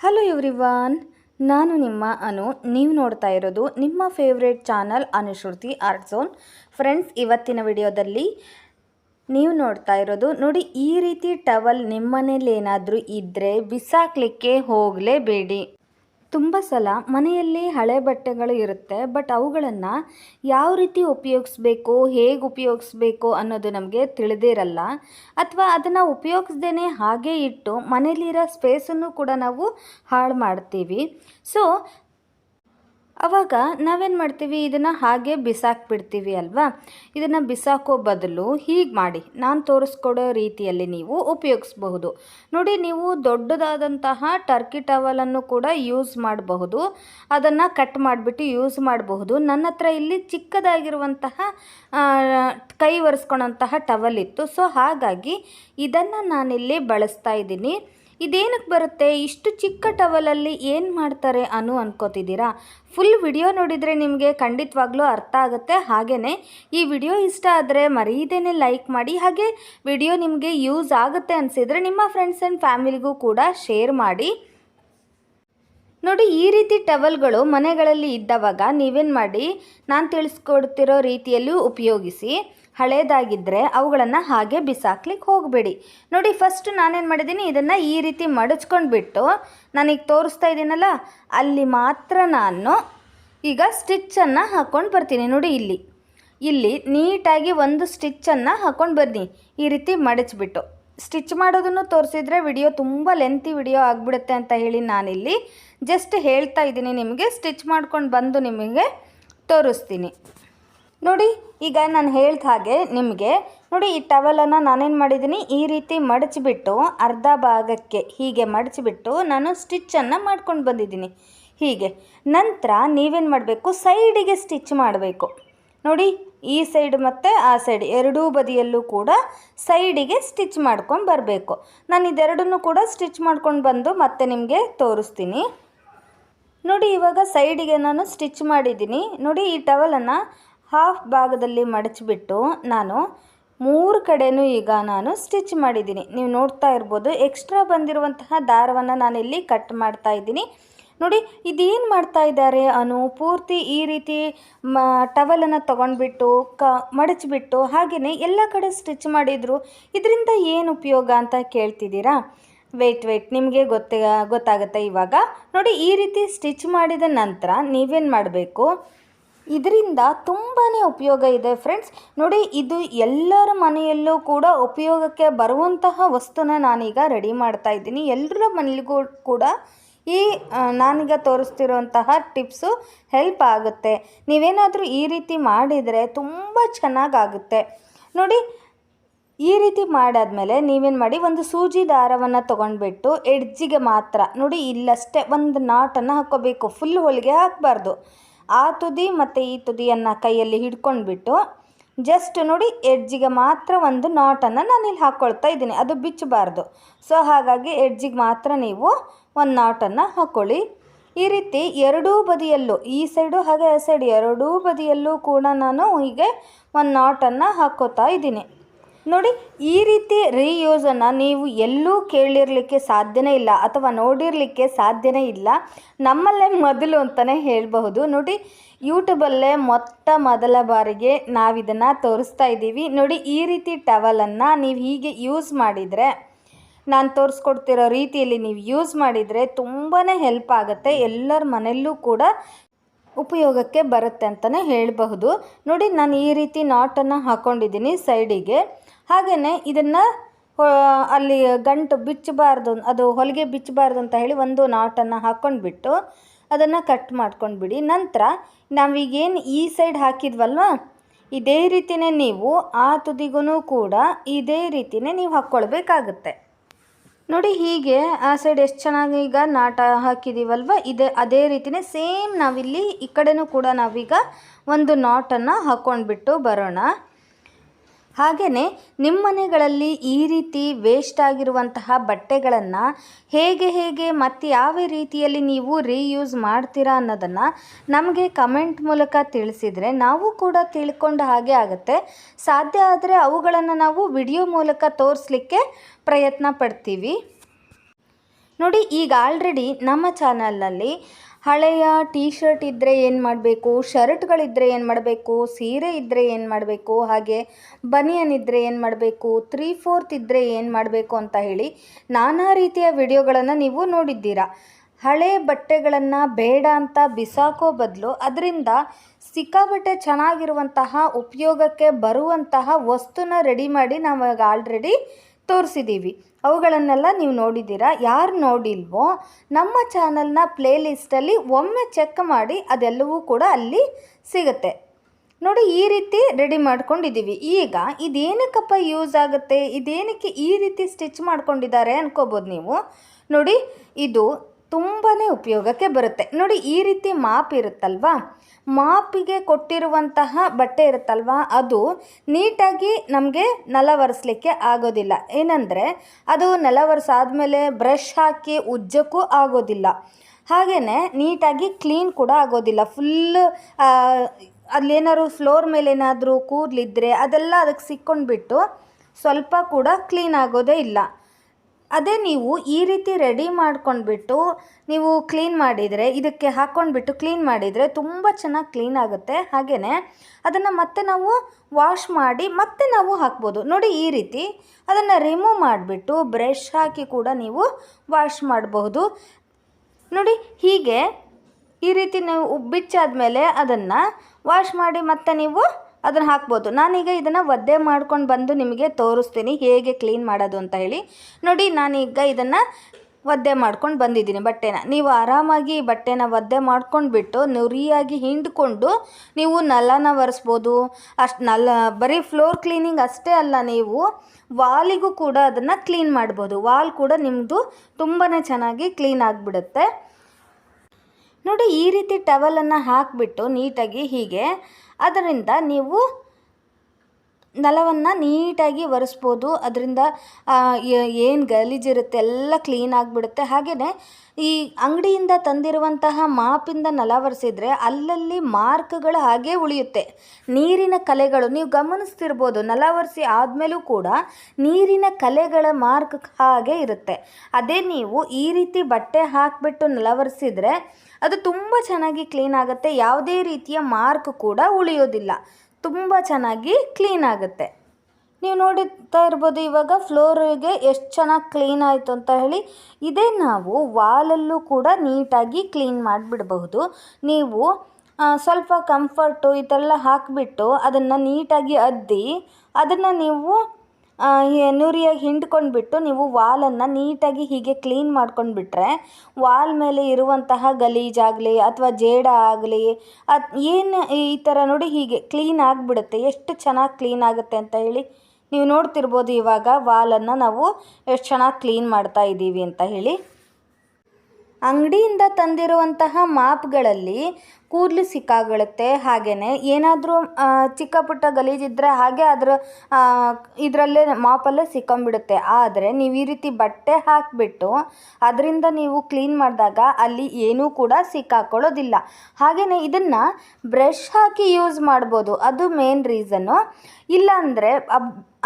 Hello everyone ನಾನು ನಿಮ್ಮ ಅನು. ನೀವು ನೋಡ್ತಾ ಇರೋದು ನಿಮ್ಮ favourite channel Anushruti art zone friends ಇವತ್ತಿನ ವಿಡಿಯೋದಲ್ಲಿ ನೀವು ನೋಡ್ತಾ ಇರೋದು ನೋಡಿ, ಈ ರೀತಿ ಟವಲ್ ನಿಮ್ಮನೇಲಿ ಏನಾದರೂ ಇದ್ದರೆ ಬಿಸಾಕ್ಲಿಕ್ಕೆ ಹೋಗಲೇಬೇಡಿ. ತುಂಬ ಸಲ ಮನೆಯಲ್ಲಿ ಹಳೆ ಬಟ್ಟೆಗಳು ಇರುತ್ತೆ ಬಟ್ ಅವುಗಳನ್ನು ಯಾವ ರೀತಿ ಉಪಯೋಗಿಸ್ಬೇಕು, ಹೇಗೆ ಉಪಯೋಗಿಸ್ಬೇಕು ಅನ್ನೋದು ನಮಗೆ ತಿಳಿದಿರಲ್ಲ ಅಥವಾ ಅದನ್ನು ಉಪಯೋಗಿಸ್ದೇ ಹಾಗೆ ಇಟ್ಟು ಮನೇಲಿರೋ ಸ್ಪೇಸನ್ನು ಕೂಡ ನಾವು ಹಾಳು ಮಾಡ್ತೀವಿ. ಸೊ ಅವಾಗ ನಾವೇನು ಮಾಡ್ತೀವಿ? ಇದನ್ನು ಹಾಗೆ ಬಿಸಾಕ್ಬಿಡ್ತೀವಿ ಅಲ್ವಾ? ಇದನ್ನು ಬಿಸಾಕೋ ಬದಲು ಹೀಗೆ ಮಾಡಿ. ನಾನು ತೋರಿಸ್ಕೊಡೋ ರೀತಿಯಲ್ಲಿ ನೀವು ಉಪಯೋಗಿಸ್ಬಹುದು. ನೋಡಿ, ನೀವು ದೊಡ್ಡದಾದಂತಹ ಟರ್ಕಿ ಟವಲನ್ನು ಕೂಡ ಯೂಸ್ ಮಾಡಬಹುದು. ಅದನ್ನು ಕಟ್ ಮಾಡಿಬಿಟ್ಟು ಯೂಸ್ ಮಾಡಬಹುದು. ನನ್ನ ಹತ್ರ ಇಲ್ಲಿ ಚಿಕ್ಕದಾಗಿರುವಂತಹ ಕೈ ಒರೆಸ್ಕೊಳಂತಹ ಟವಲ್ ಇತ್ತು. ಸೊ ಹಾಗಾಗಿ ಇದನ್ನು ನಾನಿಲ್ಲಿ ಬಳಸ್ತಾ ಇದ್ದೀನಿ. ಇದೇನಕ್ಕೆ ಬರುತ್ತೆ? ಇಷ್ಟು ಚಿಕ್ಕ ಟವಲಲ್ಲಿ ಏನು ಮಾಡ್ತಾರೆ ಅನು ಅನ್ಕೋತಿದ್ದೀರಾ? ಫುಲ್ ವಿಡಿಯೋ ನೋಡಿದರೆ ನಿಮಗೆ ಖಂಡಿತವಾಗ್ಲೂ ಅರ್ಥ ಆಗುತ್ತೆ. ಹಾಗೆಯೇ ಈ ವಿಡಿಯೋ ಇಷ್ಟ ಆದರೆ ಮರೀದೇನೆ ಲೈಕ್ ಮಾಡಿ, ಹಾಗೆ ವಿಡಿಯೋ ನಿಮಗೆ ಯೂಸ್ ಆಗುತ್ತೆ ಅನಿಸಿದರೆ ನಿಮ್ಮ ಫ್ರೆಂಡ್ಸ್ ಆ್ಯಂಡ್ ಫ್ಯಾಮಿಲಿಗೂ ಕೂಡ ಶೇರ್ ಮಾಡಿ. ನೋಡಿ, ಈ ರೀತಿ ಟವಲ್ಗಳು ಮನೆಗಳಲ್ಲಿ ಇದ್ದವಾಗ ನೀವೇನು ಮಾಡಿ? ನಾನು ತಿಳಿಸ್ಕೊಡ್ತಿರೋ ರೀತಿಯಲ್ಲೂ ಉಪಯೋಗಿಸಿ. ಹಳೇದಾಗಿದ್ದರೆ ಅವುಗಳನ್ನು ಹಾಗೆ ಬಿಸಾಕ್ಲಿಕ್ಕೆ ಹೋಗಬೇಡಿ. ನೋಡಿ ಫಸ್ಟ್ ನಾನೇನು ಮಾಡಿದ್ದೀನಿ, ಇದನ್ನು ಈ ರೀತಿ ಮಡಚ್ಕೊಂಡ್ಬಿಟ್ಟು ನಾನೀಗ ತೋರಿಸ್ತಾ ಇದ್ದೀನಲ್ಲ, ಅಲ್ಲಿ ಮಾತ್ರ ನಾನು ಈಗ ಸ್ಟಿಚ್ಚನ್ನು ಹಾಕ್ಕೊಂಡು ಬರ್ತೀನಿ. ನೋಡಿ ಇಲ್ಲಿ ಇಲ್ಲಿ ನೀಟಾಗಿ ಒಂದು ಸ್ಟಿಚ್ಚನ್ನು ಹಾಕ್ಕೊಂಡು ಬನ್ನಿ ಈ ರೀತಿ ಮಡಚ್ಬಿಟ್ಟು. ಸ್ಟಿಚ್ ಮಾಡೋದನ್ನು ತೋರಿಸಿದ್ರೆ ವಿಡಿಯೋ ತುಂಬ ಲೆಂತಿ ವಿಡಿಯೋ ಆಗಿಬಿಡುತ್ತೆ ಅಂತ ಹೇಳಿ ನಾನಿಲ್ಲಿ ಜಸ್ಟ್ ಹೇಳ್ತಾ ಇದ್ದೀನಿ ನಿಮಗೆ ಸ್ಟಿಚ್ ಮಾಡ್ಕೊಂಡು ಬಂದು ನಿಮಗೆ ತೋರಿಸ್ತೀನಿ. ನೋಡಿ, ಈಗ ನಾನು ಹೇಳ್ದ ಹಾಗೆ ನಿಮಗೆ, ನೋಡಿ ಈ ಟವಲನ್ನು ನಾನೇನು ಮಾಡಿದ್ದೀನಿ ಈ ರೀತಿ ಮಡಚಿಬಿಟ್ಟು, ಅರ್ಧ ಭಾಗಕ್ಕೆ ಹೀಗೆ ಮಡಚಿಬಿಟ್ಟು ನಾನು ಸ್ಟಿಚ್ಚನ್ನು ಮಾಡ್ಕೊಂಡು ಬಂದಿದ್ದೀನಿ ಹೀಗೆ. ನಂತರ ನೀವೇನು ಮಾಡಬೇಕು ಸೈಡಿಗೆ ಸ್ಟಿಚ್ ಮಾಡಬೇಕು. ನೋಡಿ, ಈ ಸೈಡ್ ಮತ್ತು ಆ ಸೈಡ್ ಎರಡೂ ಬದಿಯಲ್ಲೂ ಕೂಡ ಸೈಡಿಗೆ ಸ್ಟಿಚ್ ಮಾಡ್ಕೊಂಡು ಬರಬೇಕು. ನಾನು ಇದೆರಡನ್ನೂ ಕೂಡ ಸ್ಟಿಚ್ ಮಾಡ್ಕೊಂಡು ಬಂದು ಮತ್ತೆ ನಿಮಗೆ ತೋರಿಸ್ತೀನಿ. ನೋಡಿ, ಇವಾಗ ಸೈಡಿಗೆ ನಾನು ಸ್ಟಿಚ್ ಮಾಡಿದ್ದೀನಿ ನೋಡಿ, ಈ ಟವಲನ್ನು ಹಾಫ್ ಭಾಗದಲ್ಲಿ ಮಡಚಿಬಿಟ್ಟು ನಾನು ಮೂರು ಕಡೆಯೂ ಈಗ ನಾನು ಸ್ಟಿಚ್ ಮಾಡಿದ್ದೀನಿ. ನೀವು ನೋಡ್ತಾ ಇರ್ಬೋದು, ಎಕ್ಸ್ಟ್ರಾ ಬಂದಿರುವಂತಹ ದಾರವನ್ನು ನಾನಿಲ್ಲಿ ಕಟ್ ಮಾಡ್ತಾ ಇದ್ದೀನಿ. ನೋಡಿ, ಇದೇನು ಮಾಡ್ತಾ ಇದ್ದಾರೆ ಅನು? ಪೂರ್ತಿ ಈ ರೀತಿ ಮ, ಟವಲನ್ನು ತೊಗೊಂಡ್ಬಿಟ್ಟು, ಕ, ಮಡಚಿಬಿಟ್ಟು ಹಾಗೆಯೇ ಎಲ್ಲ ಕಡೆ ಸ್ಟಿಚ್ ಮಾಡಿದರು. ಇದರಿಂದ ಏನು ಉಪಯೋಗ ಅಂತ ಕೇಳ್ತಿದ್ದೀರಾ? ವೆಯ್ಟ್ ವೆಯ್ಟ್ ನಿಮಗೆ ಗೊತ್ತ, ಗೊತ್ತಾಗುತ್ತೆ ಇವಾಗ. ನೋಡಿ, ಈ ರೀತಿ ಸ್ಟಿಚ್ ಮಾಡಿದ ನಂತರ ನೀವೇನು ಮಾಡಬೇಕು? ಇದರಿಂದ ತುಂಬಾ ಉಪಯೋಗ ಇದೆ ಫ್ರೆಂಡ್ಸ್ ನೋಡಿ, ಇದು ಎಲ್ಲರ ಮನೆಯಲ್ಲೂ ಕೂಡ ಉಪಯೋಗಕ್ಕೆ ಬರುವಂತಹ ವಸ್ತುನ ನಾನೀಗ ರೆಡಿ ಮಾಡ್ತಾ ಇದ್ದೀನಿ. ಎಲ್ಲರ ಮನೆಗೂ ಕೂಡ ಈ ನಾನೀಗ ತೋರಿಸ್ತಿರುವಂತಹ ಟಿಪ್ಸು ಹೆಲ್ಪ್ ಆಗುತ್ತೆ. ನೀವೇನಾದರೂ ಈ ರೀತಿ ಮಾಡಿದರೆ ತುಂಬ ಚೆನ್ನಾಗಾಗುತ್ತೆ. ನೋಡಿ, ಈ ರೀತಿ ಮಾಡಾದಮೇಲೆ ನೀವೇನು ಮಾಡಿ, ಒಂದು ಸೂಜಿ ದಾರವನ್ನು ತೊಗೊಂಡ್ಬಿಟ್ಟು ಎಡ್ಜಿಗೆ ಮಾತ್ರ, ನೋಡಿ, ಇಲ್ಲಷ್ಟೇ, ಒಂದು ನಾಟನ್ನು ಹಾಕ್ಕೋಬೇಕು ಫುಲ್ ಹೊಲಿಗೆ ಹಾಕಬಾರ್ದು. ಆ ತುದಿ ಮತ್ತು ಈ ತುದಿಯನ್ನು ಕೈಯಲ್ಲಿ ಹಿಡ್ಕೊಂಡ್ಬಿಟ್ಟು ಜಸ್ಟ್ ನೋಡಿ ಎಡ್ಜಿಗೆ ಮಾತ್ರ ಒಂದು ನಾಟನ್ನು ನಾನಿಲ್ಲಿ ಹಾಕ್ಕೊಳ್ತಾ ಇದ್ದೀನಿ. ಅದು ಬಿಚ್ಚಬಾರ್ದು. ಸೊ ಹಾಗಾಗಿ ಎಡ್ಜಿಗೆ ಮಾತ್ರ ನೀವು ಒಂದು ನಾಟನ್ನು ಹಾಕ್ಕೊಳ್ಳಿ ಈ ರೀತಿ ಎರಡೂ ಬದಿಯಲ್ಲೂ, ಈ ಸೈಡು ಹಾಗೆ ಆ ಸೈಡ್ ಎರಡೂ ಬದಿಯಲ್ಲೂ ಕೂಡ ನಾನು ಹೀಗೆ ಒಂದು ನಾಟನ್ನು ಹಾಕ್ಕೋತಾ ಇದ್ದೀನಿ. ನೋಡಿ, ಈ ರೀತಿ ರೀಯೂಸನ್ನು ನೀವು ಎಲ್ಲೂ ಕೇಳಿರಲಿಕ್ಕೆ ಸಾಧ್ಯನೇ ಇಲ್ಲ ಅಥವಾ ನೋಡಿರಲಿಕ್ಕೆ ಸಾಧ್ಯನೇ ಇಲ್ಲ. ನಮ್ಮಲ್ಲೇ ಮೊದಲು ಅಂತಲೇ ಹೇಳಬಹುದು. ನೋಡಿ ಯೂಟ್ಯೂಬಲ್ಲೇ ಮೊತ್ತ ಮೊದಲ ಬಾರಿಗೆ ನಾವಿದನ್ನು ತೋರಿಸ್ತಾ ಇದ್ದೀವಿ. ನೋಡಿ, ಈ ರೀತಿ ಟವಲನ್ನು ನೀವು ಹೀಗೆ ಯೂಸ್ ಮಾಡಿದರೆ, ನಾನು ತೋರಿಸ್ಕೊಡ್ತಿರೋ ರೀತಿಯಲ್ಲಿ ನೀವು ಯೂಸ್ ಮಾಡಿದರೆ ತುಂಬಾ ಹೆಲ್ಪ್ ಆಗುತ್ತೆ. ಎಲ್ಲರ ಮನೆಯಲ್ಲೂ ಕೂಡ ಉಪಯೋಗಕ್ಕೆ ಬರುತ್ತೆ ಅಂತಲೇ ಹೇಳಬಹುದು. ನೋಡಿ, ನಾನು ಈ ರೀತಿ ನಾಟನ್ನು ಹಾಕ್ಕೊಂಡಿದ್ದೀನಿ ಸೈಡಿಗೆ ಹಾಗೆಯೇ ಇದನ್ನು ಅಲ್ಲಿ ಗಂಟು ಬಿಚ್ಚಬಾರ್ದು, ಅದು ಹೊಲಿಗೆ ಬಿಚ್ಚಬಾರ್ದು ಅಂತ ಹೇಳಿ ಒಂದು ನಾಟನ್ನು ಹಾಕ್ಕೊಂಡ್ಬಿಟ್ಟು ಅದನ್ನು ಕಟ್ ಮಾಡ್ಕೊಂಡ್ಬಿಡಿ. ನಂತರ ನಾವೀಗೇನು ಈ ಸೈಡ್ ಹಾಕಿದ್ವಲ್ವ? ಇದೇ ರೀತಿಯೇ ನೀವು ಆ ತುದಿಗೂ ಕೂಡ ಇದೇ ರೀತಿಯೇ ನೀವು ಹಾಕ್ಕೊಳ್ಬೇಕಾಗುತ್ತೆ. ನೋಡಿ ಹೀಗೆ ಆ ಸೈಡ್ ಎಷ್ಟು ಚೆನ್ನಾಗಿ ಈಗ ನಾಟ ಹಾಕಿದ್ದೀವಲ್ವ ಇದೇ, ಅದೇ ರೀತಿಯೇ ಸೇಮ್ ನಾವಿಲ್ಲಿ ಈ ಕಡೆನೂ ಕೂಡ ನಾವೀಗ ಒಂದು ನಾಟನ್ನು ಹಾಕ್ಕೊಂಡ್ಬಿಟ್ಟು ಬರೋಣ. ಹಾಗೆಯೇ ನಿಮ್ಮ ಮನೆಗಳಲ್ಲಿ ಈ ರೀತಿ ವೇಸ್ಟ್ ಆಗಿರುವಂತಹ ಬಟ್ಟೆಗಳನ್ನು ಹೇಗೆ ಹೇಗೆ ಮತ್ತು ಯಾವ ರೀತಿಯಲ್ಲಿ ನೀವು ರೀಯೂಸ್ ಮಾಡ್ತೀರಾ ಅನ್ನೋದನ್ನು ನಮಗೆ ಕಮೆಂಟ್ ಮೂಲಕ ತಿಳಿಸಿದರೆ ನಾವು ಕೂಡ ತಿಳ್ಕೊಂಡ ಹಾಗೆ ಆಗುತ್ತೆ. ಸಾಧ್ಯ ಆದರೆ ಅವುಗಳನ್ನು ನಾವು ವಿಡಿಯೋ ಮೂಲಕ ತೋರಿಸ್ಲಿಕ್ಕೆ ಪ್ರಯತ್ನ ಪಡ್ತೀವಿ. ನೋಡಿ, ಈಗ ಆಲ್ರೆಡಿ ನಮ್ಮ ಚಾನಲ್ನಲ್ಲಿ ಹಳೆಯ ಟೀ ಶರ್ಟ್ ಇದ್ದರೆ ಏನು ಮಾಡಬೇಕು? ಶರ್ಟ್ಗಳಿದ್ದರೆ ಏನು ಮಾಡಬೇಕು? ಸೀರೆ ಇದ್ದರೆ ಏನು ಮಾಡಬೇಕು? ಹಾಗೆ ಬನಿಯನ್ ಇದ್ದರೆ ಏನು ಮಾಡಬೇಕು? ತ್ರೀ ಫೋರ್ತ್ ಇದ್ದರೆ ಏನು ಮಾಡಬೇಕು ಅಂತ ಹೇಳಿ ನಾನಾ ರೀತಿಯ ವಿಡಿಯೋಗಳನ್ನು ನೀವು ನೋಡಿದ್ದೀರಾ. ಹಳೆ ಬಟ್ಟೆಗಳನ್ನು ಬೇಡ ಅಂತ ಬಿಸಾಕೋ ಬದಲು ಅದರಿಂದ ಸಿಕ್ಕಾಬಟ್ಟೆ ಚೆನ್ನಾಗಿರುವಂತಹ, ಉಪಯೋಗಕ್ಕೆ ಬರುವಂತಹ ವಸ್ತುನ ರೆಡಿ ಮಾಡಿ ನಾವು ಆಲ್ರೆಡಿ ತೋರಿಸಿದ್ದೀವಿ ಅವುಗಳನ್ನೆಲ್ಲ ನೀವು ನೋಡಿದ್ದೀರಾ? ಯಾರು ನೋಡಿಲ್ವೋ, ನಮ್ಮ ಚಾನಲ್ನ ಪ್ಲೇಲಿಸ್ಟಲ್ಲಿ ಒಮ್ಮೆ ಚೆಕ್ ಮಾಡಿ ಅದೆಲ್ಲವೂ ಕೂಡ ಅಲ್ಲಿ ಸಿಗುತ್ತೆ. ನೋಡಿ, ಈ ರೀತಿ ರೆಡಿ ಮಾಡ್ಕೊಂಡಿದ್ದೀವಿ. ಈಗ ಇದೇನಕ್ಕಪ್ಪ ಯೂಸ್ ಆಗುತ್ತೆ? ಇದೇನಕ್ಕೆ ಈ ರೀತಿ ಸ್ಟಿಚ್ ಮಾಡ್ಕೊಂಡಿದ್ದಾರೆ ಅನ್ಕೋಬೋದು ನೀವು? ನೋಡಿ, ಇದು ತುಂಬಾ ಉಪಯೋಗಕ್ಕೆ ಬರುತ್ತೆ. ನೋಡಿ, ಈ ರೀತಿ ಮಾಪ್ ಇರುತ್ತಲ್ವಾ? ಮಾಪಿಗೆ ಕೊಟ್ಟಿರುವಂತಹ ಬಟ್ಟೆ ಇರುತ್ತಲ್ವಾ? ಅದು ನೀಟಾಗಿ ನಮಗೆ ನೆಲ ಒರೆಸ್ಲಿಕ್ಕೆ ಆಗೋದಿಲ್ಲ. ಏನಂದರೆ, ಅದು ನೆಲ ಒರೆಸಾದ್ಮೇಲೆ ಬ್ರಷ್ ಹಾಕಿ ಉಜ್ಜಕ್ಕೂ ಆಗೋದಿಲ್ಲ. ಹಾಗೆಯೇ ನೀಟಾಗಿ ಕ್ಲೀನ್ ಕೂಡ ಆಗೋದಿಲ್ಲ. ಫುಲ್ ಅಲ್ಲೇನಾದ್ರು ಫ್ಲೋರ್ ಮೇಲೆ ಏನಾದರೂ ಕೂದಲಿದ್ರೆ ಅದೆಲ್ಲ ಅದಕ್ಕೆ ಸಿಕ್ಕೊಂಡ್ಬಿಟ್ಟು ಸ್ವಲ್ಪ ಕೂಡ ಕ್ಲೀನ್ ಆಗೋದೇ ಇಲ್ಲ. ಅದೇ ನೀವು ಈ ರೀತಿ ರೆಡಿ ಮಾಡ್ಕೊಂಡ್ಬಿಟ್ಟು ನೀವು ಕ್ಲೀನ್ ಮಾಡಿದರೆ, ಇದಕ್ಕೆ ಹಾಕ್ಕೊಂಡ್ಬಿಟ್ಟು ಕ್ಲೀನ್ ಮಾಡಿದರೆ ತುಂಬ ಚೆನ್ನಾಗಿ ಕ್ಲೀನ್ ಆಗುತ್ತೆ. ಹಾಗೆಯೇ ಅದನ್ನು ಮತ್ತೆ ನಾವು ವಾಶ್ ಮಾಡಿ ಮತ್ತೆ ನಾವು ಹಾಕ್ಬೋದು. ನೋಡಿ ಈ ರೀತಿ ಅದನ್ನು ರಿಮೂವ್ ಮಾಡಿಬಿಟ್ಟು ಬ್ರಷ್ ಹಾಕಿ ಕೂಡ ನೀವು ವಾಶ್ ಮಾಡಬಹುದು. ನೋಡಿ ಹೀಗೆ ಈ ರೀತಿ ನೀವು ಬಿಚ್ಚಾದ್ಮೇಲೆ ಅದನ್ನು ವಾಶ್ ಮಾಡಿ ಮತ್ತೆ ನೀವು ಅದನ್ನು ಹಾಕ್ಬೋದು. ನಾನೀಗ ಇದನ್ನು ಒದ್ದೆ ಮಾಡ್ಕೊಂಡು ಬಂದು ನಿಮಗೆ ತೋರಿಸ್ತೀನಿ. ಹೇಗೆ ಕ್ಲೀನ್ ಮಾಡೋದು ಅಂತ ಹೇಳಿ. ನೋಡಿ, ನಾನೀಗ ಇದನ್ನು ಒದ್ದೆ ಮಾಡ್ಕೊಂಡು ಬಂದಿದ್ದೀನಿ ಬಟ್ಟೆನ. ನೀವು ಆರಾಮಾಗಿ ಬಟ್ಟೆನ ಒದ್ದೆ ಮಾಡ್ಕೊಂಡ್ಬಿಟ್ಟು, ನುರಿಯಾಗಿ ಹಿಂಡ್ಕೊಂಡು ನೀವು ನೆಲನ ಒರೆಸ್ಬೋದು. ಅಷ್ಟು ನಲ್ಲ, ಬರೀ ಫ್ಲೋರ್ ಕ್ಲೀನಿಂಗ್ ಅಷ್ಟೇ ಅಲ್ಲ, ನೀವು ವಾಲಿಗೂ ಕೂಡ ಅದನ್ನು ಕ್ಲೀನ್ ಮಾಡ್ಬೋದು. ವಾಲ್ ಕೂಡ ನಿಮ್ಮದು ತುಂಬಾ ಚೆನ್ನಾಗಿ ಕ್ಲೀನ್ ಆಗಿಬಿಡುತ್ತೆ. ನೋಡಿ ಈ ರೀತಿ ಟವಲನ್ನು ಹಾಕಿಬಿಟ್ಟು ನೀಟಾಗಿ ಹೀಗೆ ಅದರಿಂದ ನೀವು ನೆಲವನ್ನು ನೀಟಾಗಿ ಒರೆಸ್ಬೋದು. ಅದರಿಂದ ಏನು ಗಲೀಜಿರುತ್ತೆ ಎಲ್ಲ ಕ್ಲೀನ್ ಆಗಿಬಿಡುತ್ತೆ. ಹಾಗೆಯೇ ಈ ಅಂಗಡಿಯಿಂದ ತಂದಿರುವಂತಹ ಮಾಪಿಂದ ನೆಲ ಒರೆಸಿದ್ರೆ ಅಲ್ಲಲ್ಲಿ ಮಾರ್ಕ್ಗಳು ಹಾಗೇ ಉಳಿಯುತ್ತೆ. ನೀರಿನ ಕಲೆಗಳು, ನೀವು ಗಮನಿಸ್ತಿರ್ಬೋದು, ನೆಲ ಒರೆಸಿ ಆದಮೇಲೂ ಕೂಡ ನೀರಿನ ಕಲೆಗಳ ಮಾರ್ಕ್ ಹಾಗೆ ಇರುತ್ತೆ. ಅದೇ ನೀವು ಈ ರೀತಿ ಬಟ್ಟೆ ಹಾಕಿಬಿಟ್ಟು ನೆಲ ಒರೆಸಿದ್ರೆ ಅದು ತುಂಬ ಚೆನ್ನಾಗಿ ಕ್ಲೀನ್ ಆಗುತ್ತೆ. ಯಾವುದೇ ರೀತಿಯ ಮಾರ್ಕ್ ಕೂಡ ಉಳಿಯೋದಿಲ್ಲ. ತುಂಬ ಚೆನ್ನಾಗಿ ಕ್ಲೀನ್ ಆಗುತ್ತೆ. ನೀವು ನೋಡುತ್ತಾ ಇರ್ಬೋದು ಇವಾಗ ಫ್ಲೋರಿಗೆ ಎಷ್ಟು ಚೆನ್ನಾಗಿ ಕ್ಲೀನ್ ಆಯಿತು ಅಂತ ಹೇಳಿ, ಇದೇ ನಾವು ವಾಲಲ್ಲೂ ಕೂಡ ನೀಟಾಗಿ ಕ್ಲೀನ್ ಮಾಡಿಬಿಡಬಹುದು. ನೀವು ಸ್ವಲ್ಪ ಕಂಫರ್ಟು ಈ ಥರ ಎಲ್ಲ ಹಾಕಿಬಿಟ್ಟು ಅದನ್ನು ನೀಟಾಗಿ ಅದ್ದಿ, ಅದನ್ನು ನೀವು ನುರಿಯಾಗಿ ಹಿಂಡ್ಕೊಂಡ್ಬಿಟ್ಟು ನೀವು ವಾಲನ್ನು ನೀಟಾಗಿ ಹೀಗೆ ಕ್ಲೀನ್ ಮಾಡ್ಕೊಂಡ್ಬಿಟ್ರೆ ವಾಲ್ ಮೇಲೆ ಇರುವಂತಹ ಗಲೀಜಾಗಲಿ ಅಥವಾ ಜೇಡ ಆಗಲಿ, ಅದು ಏನು ಈ ಥರ ನೋಡಿ ಹೀಗೆ ಕ್ಲೀನ್ ಆಗಿಬಿಡುತ್ತೆ, ಎಷ್ಟು ಚೆನ್ನಾಗಿ ಕ್ಲೀನ್ ಆಗುತ್ತೆ ಅಂತ ಹೇಳಿ ನೀವು ನೋಡ್ತಿರ್ಬೋದು ಇವಾಗ ವಾಲನ್ನು ನಾವು ಎಷ್ಟು ಚೆನ್ನಾಗಿ ಕ್ಲೀನ್ ಮಾಡ್ತಾ ಇದ್ದೀವಿ ಅಂತ ಹೇಳಿ. ಅಂಗಡಿಯಿಂದ ತಂದಿರುವಂತಹ ಮಾಪ್ಗಳಲ್ಲಿ ಕೂದಲು ಸಿಕ್ಕಾಗಳುತ್ತೆ ಹಾಗೆಯೇ ಏನಾದರೂ ಚಿಕ್ಕ ಪುಟ್ಟ ಗಲೀಜಿದ್ದರೆ ಹಾಗೆ ಅದರ ಇದರಲ್ಲೇ ಮಾಪಲ್ಲೇ ಸಿಕ್ಕೊಂಬಿಡುತ್ತೆ ಆದರೆ ನೀವು ಈ ರೀತಿ ಬಟ್ಟೆ ಹಾಕಿಬಿಟ್ಟು ಅದರಿಂದ ನೀವು ಕ್ಲೀನ್ ಮಾಡಿದಾಗ ಅಲ್ಲಿ ಏನೂ ಕೂಡ ಸಿಕ್ಕಾಕೊಳ್ಳೋದಿಲ್ಲ. ಹಾಗೆಯೇ ಇದನ್ನು ಬ್ರಷ್ ಹಾಕಿ ಯೂಸ್ ಮಾಡ್ಬೋದು. ಅದು ಮೇನ್ ರೀಸನ್ನು. ಇಲ್ಲಾಂದರೆ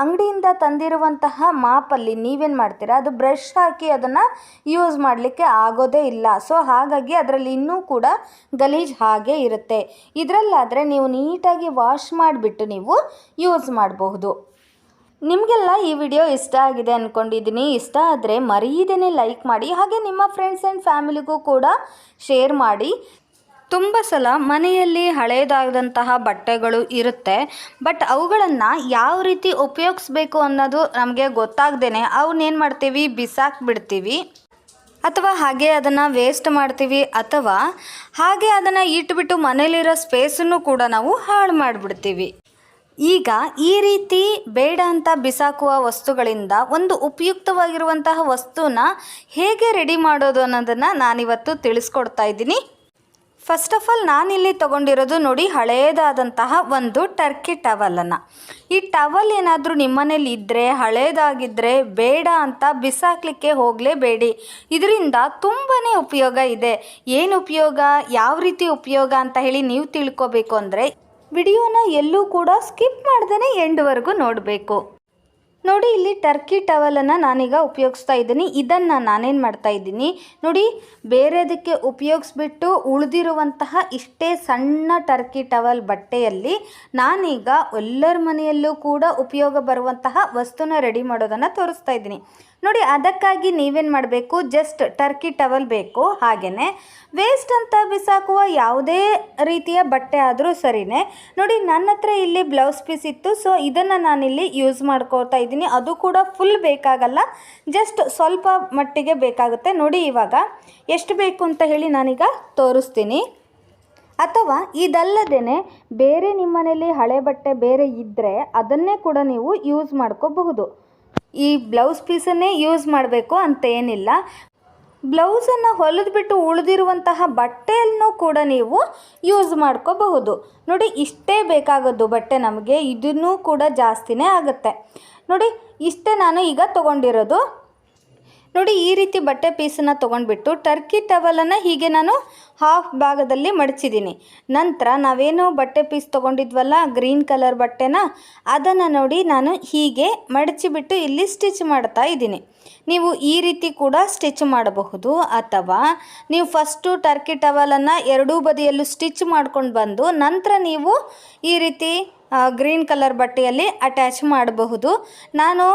ಅಂಗಡಿಯಿಂದ ತಂದಿರುವಂತಹ ಮಾಪಲ್ಲಿ ನೀವೇನು ಮಾಡ್ತೀರಾ? ಅದು ಬ್ರಷ್ ಹಾಕಿ ಅದನ್ನು ಯೂಸ್ ಮಾಡಲಿಕ್ಕೆ ಆಗೋದೇ ಇಲ್ಲ. ಸೊ ಹಾಗಾಗಿ ಅದರಲ್ಲಿ ಇನ್ನೂ ಕೂಡ ಗಲೀಜು ಹಾಗೆ ಇರುತ್ತೆ. ಇದರಲ್ಲಾದರೆ ನೀವು ನೀಟಾಗಿ ವಾಶ್ ಮಾಡಿಬಿಟ್ಟು ನೀವು ಯೂಸ್ ಮಾಡಬಹುದು. ನಿಮಗೆಲ್ಲ ಈ ವಿಡಿಯೋ ಇಷ್ಟ ಆಗಿದೆ ಅಂದ್ಕೊಂಡಿದ್ದೀನಿ ಇಷ್ಟ ಆದರೆ ಮರೀದೇ ಲೈಕ್ ಮಾಡಿ, ಹಾಗೆ ನಿಮ್ಮ ಫ್ರೆಂಡ್ಸ್ ಆ್ಯಂಡ್ ಫ್ಯಾಮಿಲಿಗೂ ಕೂಡ ಶೇರ್ ಮಾಡಿ. ತುಂಬ ಸಲ ಮನೆಯಲ್ಲಿ ಹಳೆಯದಾದಂತಹ ಬಟ್ಟೆಗಳು ಇರುತ್ತೆ. ಬಟ್ ಅವುಗಳನ್ನು ಯಾವ ರೀತಿ ಉಪಯೋಗಿಸ್ಬೇಕು ಅನ್ನೋದು ನಮಗೆ ಗೊತ್ತಾಗ್ದೇ ಅವನ್ನೇನು ಮಾಡ್ತೀವಿ? ಬಿಸಾಕ್ಬಿಡ್ತೀವಿ ಅಥವಾ ಹಾಗೆ ಅದನ್ನು ವೇಸ್ಟ್ ಮಾಡ್ತೀವಿ ಅಥವಾ ಹಾಗೆ ಅದನ್ನು ಇಟ್ಬಿಟ್ಟು ಮನೇಲಿರೋ ಸ್ಪೇಸನ್ನು ಕೂಡ ನಾವು ಹಾಳು ಮಾಡಿಬಿಡ್ತೀವಿ. ಈಗ ಈ ರೀತಿ ಬೇಡ ಅಂತ ಬಿಸಾಕುವ ವಸ್ತುಗಳಿಂದ ಒಂದು ಉಪಯುಕ್ತವಾಗಿರುವಂತಹ ವಸ್ತುನ ಹೇಗೆ ರೆಡಿ ಮಾಡೋದು ಅನ್ನೋದನ್ನು ನಾನಿವತ್ತು ತಿಳಿಸ್ಕೊಡ್ತಾ ಇದ್ದೀನಿ. ಫಸ್ಟ್ ಆಫ್ ಆಲ್ ನಾನಿಲ್ಲಿ ತೊಗೊಂಡಿರೋದು ನೋಡಿ ಹಳೆಯದಾದಂತಹ ಒಂದು ಟರ್ಕಿ ಟವಲನ್ನು ಈ ಟವಲ್ ಏನಾದರೂ ನಿಮ್ಮನೇಲಿ ಇದ್ದರೆ ಹಳೆಯದಾಗಿದ್ದರೆ ಬೇಡ ಅಂತ ಬಿಸಾಕಲಿಕ್ಕೆ ಹೋಗಲೇಬೇಡಿ. ಇದರಿಂದ ತುಂಬಾ ಉಪಯೋಗ ಇದೆ. ಏನು ಉಪಯೋಗ? ಯಾವ ರೀತಿ ಉಪಯೋಗ ಅಂತ ಹೇಳಿ ನೀವು ತಿಳ್ಕೊಬೇಕು ಅಂದರೆ, ವಿಡಿಯೋನ ಎಲ್ಲೂ ಕೂಡ ಸ್ಕಿಪ್ ಮಾಡ್ದೇ ಎಂಡ್ವರೆಗೂ ನೋಡಬೇಕು. ನೋಡಿ, ಇಲ್ಲಿ ಟರ್ಕಿ ಟವಲನ್ನು ನಾನೀಗ ಉಪಯೋಗಿಸ್ತಾ ಇದ್ದೀನಿ. ಇದನ್ನು ನಾನೇನು ಮಾಡ್ತಾ ಇದ್ದೀನಿ? ನೋಡಿ, ಬೇರೆದಕ್ಕೆ ಉಪಯೋಗಿಸ್ಬಿಟ್ಟು ಉಳಿದಿರುವಂತಹ ಇಷ್ಟೇ ಸಣ್ಣ ಟರ್ಕಿ ಟವಲ್ ಬಟ್ಟೆಯಲ್ಲಿ ನಾನೀಗ ಎಲ್ಲರ ಮನೆಯಲ್ಲೂ ಕೂಡ ಉಪಯೋಗ ಬರುವಂತಹ ವಸ್ತುನ ರೆಡಿ ಮಾಡೋದನ್ನು ತೋರಿಸ್ತಾ ಇದ್ದೀನಿ. ನೋಡಿ, ಅದಕ್ಕಾಗಿ ನೀವೇನು ಮಾಡಬೇಕು? ಜಸ್ಟ್ ಟರ್ಕಿ ಟವಲ್ ಬೇಕು ಹಾಗೆಯೇ ವೇಸ್ಟ್ ಅಂತ ಬಿಸಾಕುವ ಯಾವುದೇ ರೀತಿಯ ಬಟ್ಟೆ ಆದರೂ ಸರಿನೇ. ನೋಡಿ, ನನ್ನ ಹತ್ರ ಇಲ್ಲಿ ಬ್ಲೌಸ್ ಪೀಸ್ ಇತ್ತು ಸೊ ಇದನ್ನು ನಾನಿಲ್ಲಿ ಯೂಸ್ ಮಾಡ್ಕೋತಾ ಇದ್ದೀನಿ. ಅದು ಕೂಡ ಫುಲ್ ಬೇಕಾಗಲ್ಲ ಜಸ್ಟ್ ಸ್ವಲ್ಪ ಮಟ್ಟಿಗೆ ಬೇಕಾಗುತ್ತೆ. ನೋಡಿ, ಇವಾಗ ಎಷ್ಟು ಬೇಕು ಅಂತ ಹೇಳಿ ನಾನೀಗ ತೋರಿಸ್ತೀನಿ. ಅಥವಾ ಇದಲ್ಲದೇ ಬೇರೆ ನಿಮ್ಮನೇಲಿ ಹಳೆ ಬಟ್ಟೆ ಬೇರೆ ಇದ್ದರೆ ಅದನ್ನೇ ಕೂಡ ನೀವು ಯೂಸ್ ಮಾಡ್ಕೋಬಹುದು. ಈ ಬ್ಲೌಸ್ ಪೀಸನ್ನೇ ಯೂಸ್ ಮಾಡಬೇಕು ಅಂತ ಏನಿಲ್ಲ. ಬ್ಲೌಸನ್ನು ಹೊಲಿದ್ಬಿಟ್ಟು ಉಳಿದಿರುವಂತಹ ಬಟ್ಟೆಯನ್ನು ಕೂಡ ನೀವು ಯೂಸ್ ಮಾಡ್ಕೋಬಹುದು. ನೋಡಿ, ಇಷ್ಟೇ ಬೇಕಾಗೋದು ಬಟ್ಟೆ ನಮಗೆ, ಇದನ್ನೂ ಕೂಡ ಜಾಸ್ತಿನೇ ಆಗುತ್ತೆ. ನೋಡಿ, ಇಷ್ಟೇ ನಾನು ಈಗ ತೊಗೊಂಡಿರೋದು ನೋಡಿ, ಈ ರೀತಿ ಬಟ್ಟೆ ಪೀಸನ್ನು ತೊಗೊಂಡ್ಬಿಟ್ಟು ಟರ್ಕಿ ಟವಲನ್ನು ಹೀಗೆ ನಾನು ಹಾಫ್ ಭಾಗದಲ್ಲಿ ಮಡಚಿದ್ದೀನಿ. ನಂತರ ನಾವೇನು ಬಟ್ಟೆ ಪೀಸ್ ತೊಗೊಂಡಿದ್ವಲ್ಲ ಗ್ರೀನ್ ಕಲರ್ ಬಟ್ಟೆನ, ಅದನ್ನು ನೋಡಿ ನಾನು ಹೀಗೆ ಮಡಚಿಬಿಟ್ಟು ಇಲ್ಲಿ ಸ್ಟಿಚ್ ಮಾಡ್ತಾ ಇದ್ದೀನಿ. ನೀವು ಈ ರೀತಿ ಕೂಡ ಸ್ಟಿಚ್ ಮಾಡಬಹುದು, ಅಥವಾ ನೀವು ಫಸ್ಟು ಟರ್ಕಿ ಟವಲನ್ನು ಎರಡೂ ಬದಿಯಲ್ಲೂ ಸ್ಟಿಚ್ ಮಾಡ್ಕೊಂಡು ಬಂದು ನಂತರ ನೀವು ಈ ರೀತಿ ಗ್ರೀನ್ ಕಲರ್ ಬಟ್ಟೆಯಲ್ಲಿ ಅಟ್ಯಾಚ್ ಮಾಡಬಹುದು. ನಾನು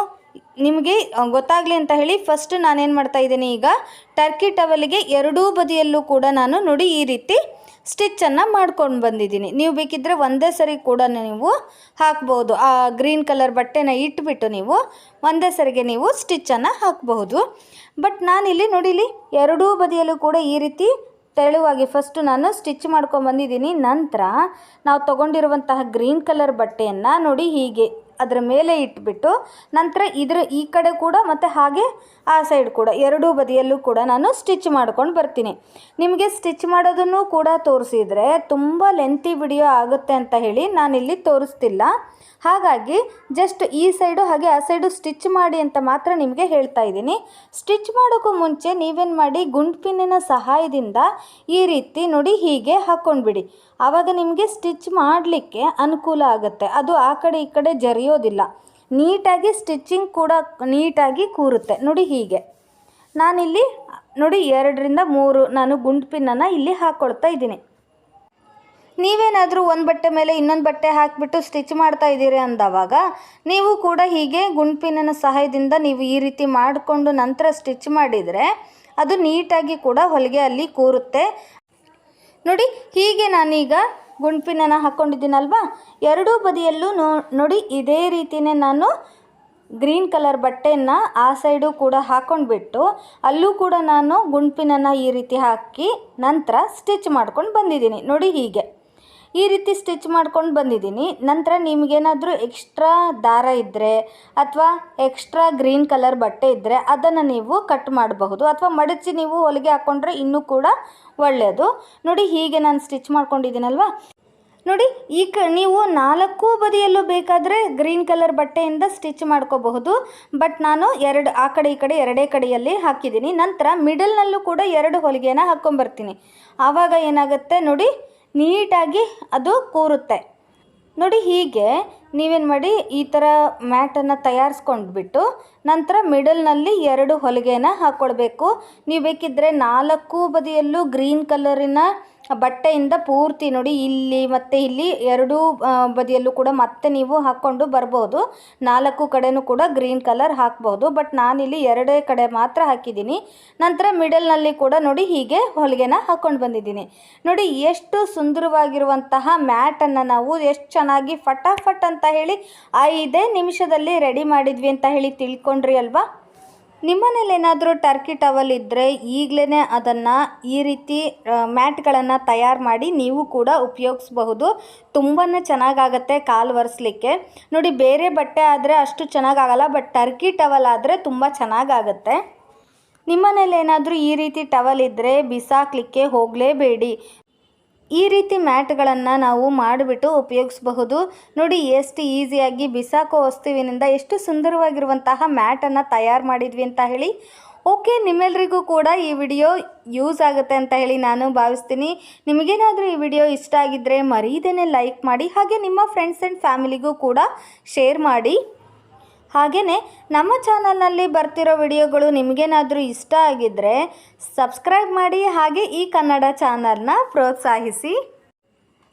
ನಿಮಗೆ ಗೊತ್ತಾಗಲಿ ಅಂತ ಹೇಳಿ ಫಸ್ಟ್ ನಾನೇನು ಮಾಡ್ತಾ ಇದ್ದೀನಿ ಈಗ ಟರ್ಕಿ ಟವಲಿಗೆ ಎರಡೂ ಬದಿಯಲ್ಲೂ ಕೂಡ ನಾನು ನೋಡಿ ಈ ರೀತಿ ಸ್ಟಿಚ್ಚನ್ನು ಮಾಡ್ಕೊಂಡು ಬಂದಿದ್ದೀನಿ. ನೀವು ಬೇಕಿದ್ದರೆ ಒಂದೇ ಸರಿ ಕೂಡ ನೀವು ಹಾಕ್ಬೋದು. ಆ ಗ್ರೀನ್ ಕಲರ್ ಬಟ್ಟೆನ ಇಟ್ಬಿಟ್ಟು ನೀವು ಒಂದೇ ಸರಿಗೆ ನೀವು ಸ್ಟಿಚ್ಚನ್ನು ಹಾಕಬಹುದು. ಬಟ್ ನಾನಿಲ್ಲಿ ನೋಡಿಲಿ ಎರಡೂ ಬದಿಯಲ್ಲೂ ಕೂಡ ಈ ರೀತಿ ತೆಳುವಾಗಿ ಫಸ್ಟು ನಾನು ಸ್ಟಿಚ್ ಮಾಡ್ಕೊಂಡು ಬಂದಿದ್ದೀನಿ. ನಂತರ ನಾವು ತೊಗೊಂಡಿರುವಂತಹ ಗ್ರೀನ್ ಕಲರ್ ಬಟ್ಟೆಯನ್ನು ನೋಡಿ ಹೀಗೆ ಅದರ ಮೇಲೆ ಇಟ್ಬಿಟ್ಟು ನಂತರ ಇದರ ಈ ಕಡೆ ಕೂಡ ಮತ್ತು ಹಾಗೆ ಆ ಸೈಡ್ ಕೂಡ, ಎರಡೂ ಬದಿಯಲ್ಲೂ ಕೂಡ ನಾನು ಸ್ಟಿಚ್ ಮಾಡ್ಕೊಂಡು ಬರ್ತೀನಿ. ನಿಮಗೆ ಸ್ಟಿಚ್ ಮಾಡೋದನ್ನು ಕೂಡ ತೋರಿಸಿದರೆ ತುಂಬ ಲೆಂತಿ ವಿಡಿಯೋ ಆಗುತ್ತೆ ಅಂತ ಹೇಳಿ ನಾನಿಲ್ಲಿ ತೋರಿಸ್ತಿಲ್ಲ. ಹಾಗಾಗಿ ಜಸ್ಟ್ ಈ ಸೈಡು ಹಾಗೆ ಆ ಸೈಡು ಸ್ಟಿಚ್ ಮಾಡಿ ಅಂತ ಮಾತ್ರ ನಿಮಗೆ ಹೇಳ್ತಾ ಇದ್ದೀನಿ. ಸ್ಟಿಚ್ ಮಾಡೋಕ್ಕೂ ಮುಂಚೆ ನೀವೇನು ಮಾಡಿ ಗುಂಡ್ಪಿನ್ನಿನ ಸಹಾಯದಿಂದ ಈ ರೀತಿ ನೋಡಿ ಹೀಗೆ ಹಾಕ್ಕೊಂಡ್ಬಿಡಿ ಆವಾಗ ನಿಮಗೆ ಸ್ಟಿಚ್ ಮಾಡಲಿಕ್ಕೆ ಅನುಕೂಲ ಆಗುತ್ತೆ. ಅದು ಆ ಕಡೆ ಈ ಕಡೆ ಜರಿಯೋದಿಲ್ಲ. ನೀಟಾಗಿ ಸ್ಟಿಚ್ಚಿಂಗ್ ಕೂಡ ನೀಟಾಗಿ ಕೂರುತ್ತೆ. ನೋಡಿ ಹೀಗೆ. ನಾನಿಲ್ಲಿ, ನೋಡಿ ಎರಡರಿಂದ ಮೂರು ನಾನು ಗುಂಡು ಪಿನ್ನನ್ನು ಇಲ್ಲಿ ಹಾಕ್ಕೊಳ್ತಾ ಇದ್ದೀನಿ. ನೀವೇನಾದರೂ ಒಂದು ಬಟ್ಟೆ ಮೇಲೆ ಇನ್ನೊಂದು ಬಟ್ಟೆ ಹಾಕಿಬಿಟ್ಟು ಸ್ಟಿಚ್ ಮಾಡ್ತಾ ಇದ್ದೀರಿ ಅಂದವಾಗ, ನೀವು ಕೂಡ ಹೀಗೆ ಗುಂಡ್ಪಿನ ಸಹಾಯದಿಂದ ನೀವು ಈ ರೀತಿ ಮಾಡಿಕೊಂಡು ನಂತರ ಸ್ಟಿಚ್ ಮಾಡಿದರೆ ಅದು ನೀಟಾಗಿ ಕೂಡ ಹೊಲಿಗೆ ಅಲ್ಲಿ ಕೂರುತ್ತೆ. ನೋಡಿ, ಹೀಗೆ ನಾನೀಗ ಗುಂಡ್ಪಿನನ್ನು ಹಾಕ್ಕೊಂಡಿದ್ದೀನಲ್ವಾ ಎರಡೂ ಬದಿಯಲ್ಲೂ ನೋಡಿ, ಇದೇ ರೀತಿಯೇ ನಾನು ಗ್ರೀನ್ ಕಲರ್ ಬಟ್ಟೆಯನ್ನು ಆ ಸೈಡು ಕೂಡ ಹಾಕ್ಕೊಂಡ್ಬಿಟ್ಟು ಅಲ್ಲೂ ಕೂಡ ನಾನು ಗುಂಪಿನನ್ನು ಈ ರೀತಿ ಹಾಕಿ ನಂತರ ಸ್ಟಿಚ್ ಮಾಡ್ಕೊಂಡು ಬಂದಿದ್ದೀನಿ. ನೋಡಿ ಹೀಗೆ. ಈ ರೀತಿ ಸ್ಟಿಚ್ ಮಾಡ್ಕೊಂಡು ಬಂದಿದ್ದೀನಿ. ನಂತರ ನಿಮಗೇನಾದರೂ ಎಕ್ಸ್ಟ್ರಾ ದಾರ ಇದ್ದರೆ ಅಥವಾ ಎಕ್ಸ್ಟ್ರಾ ಗ್ರೀನ್ ಕಲರ್ ಬಟ್ಟೆ ಇದ್ದರೆ ಅದನ್ನು ನೀವು ಕಟ್ ಮಾಡಬಹುದು. ಅಥವಾ ಮಡಚಿ ನೀವು ಹೊಲಿಗೆ ಹಾಕ್ಕೊಂಡ್ರೆ ಇನ್ನೂ ಕೂಡ ಒಳ್ಳೆಯದು. ನೋಡಿ, ಹೀಗೆ ನಾನು ಸ್ಟಿಚ್ ಮಾಡ್ಕೊಂಡಿದ್ದೀನಲ್ವ? ನೋಡಿ, ಈ ಕ, ನೀವು ನಾಲ್ಕು ಬದಿಯಲ್ಲೂ ಬೇಕಾದರೆ ಗ್ರೀನ್ ಕಲರ್ ಬಟ್ಟೆಯಿಂದ ಸ್ಟಿಚ್ ಮಾಡ್ಕೋಬಹುದು. ಬಟ್ ನಾನು ಎರಡು, ಆ ಕಡೆ, ಈ ಕಡೆ, ಎರಡೇ ಕಡೆಯಲ್ಲಿ ಹಾಕಿದ್ದೀನಿ. ನಂತರ ಮಿಡಲ್ನಲ್ಲೂ ಕೂಡ ಎರಡು ಹೊಲಿಗೆನ ಹಾಕ್ಕೊಂಬರ್ತೀನಿ ಆವಾಗ ಏನಾಗುತ್ತೆ ನೋಡಿ ನೀಟಾಗಿ ಅದು ಕೂರುತ್ತೆ. ನೋಡಿ ಹೀಗೆ ನೀವೇನು ಮಾಡಿ ಈ ಥರ ಮ್ಯಾಟನ್ನು ತಯಾರಿಸ್ಕೊಂಡ್ಬಿಟ್ಟು ನಂತರ ಮಿಡಲ್ನಲ್ಲಿ ಎರಡು ಹೊಲಿಗೆನ ಹಾಕ್ಕೊಳ್ಬೇಕು ನೀವು ಬೇಕಿದ್ದರೆ ನಾಲ್ಕು ಬದಿಯಲ್ಲೂ ಗ್ರೀನ್ ಕಲರಿನ ಬಟ್ಟೆಯಿಂದ ಪೂರ್ತಿ ನೋಡಿ ಇಲ್ಲಿ ಮತ್ತು ಇಲ್ಲಿ ಎರಡೂ ಬದಿಯಲ್ಲೂ ಕೂಡ ಮತ್ತೆ ನೀವು ಹಾಕ್ಕೊಂಡು ಬರ್ಬೋದು. ನಾಲ್ಕು ಕಡೆನೂ ಕೂಡ ಗ್ರೀನ್ ಕಲರ್ ಹಾಕ್ಬೋದು. ಬಟ್ ನಾನಿಲ್ಲಿ ಎರಡೇ ಕಡೆ ಮಾತ್ರ ಹಾಕಿದ್ದೀನಿ. ನಂತರ ಮಿಡಲ್ನಲ್ಲಿ ಕೂಡ ನೋಡಿ ಹೀಗೆ ಹೊಲಿಗೆನ ಹಾಕ್ಕೊಂಡು ಬಂದಿದ್ದೀನಿ. ನೋಡಿ ಎಷ್ಟು ಸುಂದರವಾಗಿರುವಂತಹ ಮ್ಯಾಟನ್ನು ನಾವು ಎಷ್ಟು ಚೆನ್ನಾಗಿ ಫಟಾಫಟ್ ಅಂತ ಹೇಳಿ ಐದೇ ನಿಮಿಷದಲ್ಲಿ ರೆಡಿ ಮಾಡಿದ್ವಿ ಅಂತ ಹೇಳಿ ತಿಳ್ಕೊಂಡ್ರಿ ಅಲ್ವಾ? ನಿಮ್ಮನೇಲಿ ಏನಾದರೂ ಟರ್ಕಿ ಟವಲ್ ಇದ್ದರೆ ಈಗಲೇ ಅದನ್ನು ಈ ರೀತಿ ಮ್ಯಾಟ್ಗಳನ್ನು ತಯಾರು ಮಾಡಿ ನೀವು ಕೂಡ ಉಪಯೋಗಿಸ್ಬಹುದು. ತುಂಬಾ ಚೆನ್ನಾಗಾಗತ್ತೆ ಕಾಲು ಒರೆಸ್ಲಿಕ್ಕೆ. ನೋಡಿ, ಬೇರೆ ಬಟ್ಟೆ ಆದರೆ ಅಷ್ಟು ಚೆನ್ನಾಗಾಗಲ್ಲ ಬಟ್ ಟರ್ಕಿ ಟವಲ್ ಆದರೆ ತುಂಬ ಚೆನ್ನಾಗಾಗತ್ತೆ. ನಿಮ್ಮನೇಲೇನಾದರೂ ಈ ರೀತಿ ಟವಲ್ ಇದ್ದರೆ ಬಿಸಾಕಲಿಕ್ಕೆ ಹೋಗಲೇಬೇಡಿ. ಈ ರೀತಿ ಮ್ಯಾಟ್ಗಳನ್ನು ನಾವು ಮಾಡಿಬಿಟ್ಟು ಉಪಯೋಗಿಸಬಹುದು. ನೋಡಿ, ಎಷ್ಟು ಈಸಿಯಾಗಿ ಬಿಸಾಕೋ ವಸ್ತುವಿನಿಂದ ಎಷ್ಟು ಸುಂದರವಾಗಿರುವಂತಹ ಮ್ಯಾಟನ್ನು ತಯಾರು ಮಾಡಿದ್ವಿ ಅಂತ ಹೇಳಿ. ಓಕೆ ನಿಮ್ಮೆಲ್ಲರಿಗೂ ಕೂಡ ಈ ವಿಡಿಯೋ ಯೂಸ್ ಆಗುತ್ತೆ ಅಂತ ಹೇಳಿ ನಾನು ಭಾವಿಸ್ತೀನಿ. ನಿಮಗೇನಾದರೂ ಈ ವಿಡಿಯೋ ಇಷ್ಟ ಆಗಿದ್ದರೆ ಮರೀದೇನೆ ಲೈಕ್ ಮಾಡಿ, ಹಾಗೆ ನಿಮ್ಮ ಫ್ರೆಂಡ್ಸ್ ಆ್ಯಂಡ್ ಫ್ಯಾಮಿಲಿಗೂ ಕೂಡ ಶೇರ್ ಮಾಡಿ. ಹಾಗೆಯೇ ನಮ್ಮ ಚಾನಲ್ನಲ್ಲಿ ಬರ್ತಿರೋ ವಿಡಿಯೋಗಳು ನಿಮಗೇನಾದರೂ ಇಷ್ಟ ಆಗಿದ್ದರೆ ಸಬ್ಸ್ಕ್ರೈಬ್ ಮಾಡಿ ಹಾಗೆ ಈ ಕನ್ನಡ ಚಾನಲ್ನ ಪ್ರೋತ್ಸಾಹಿಸಿ.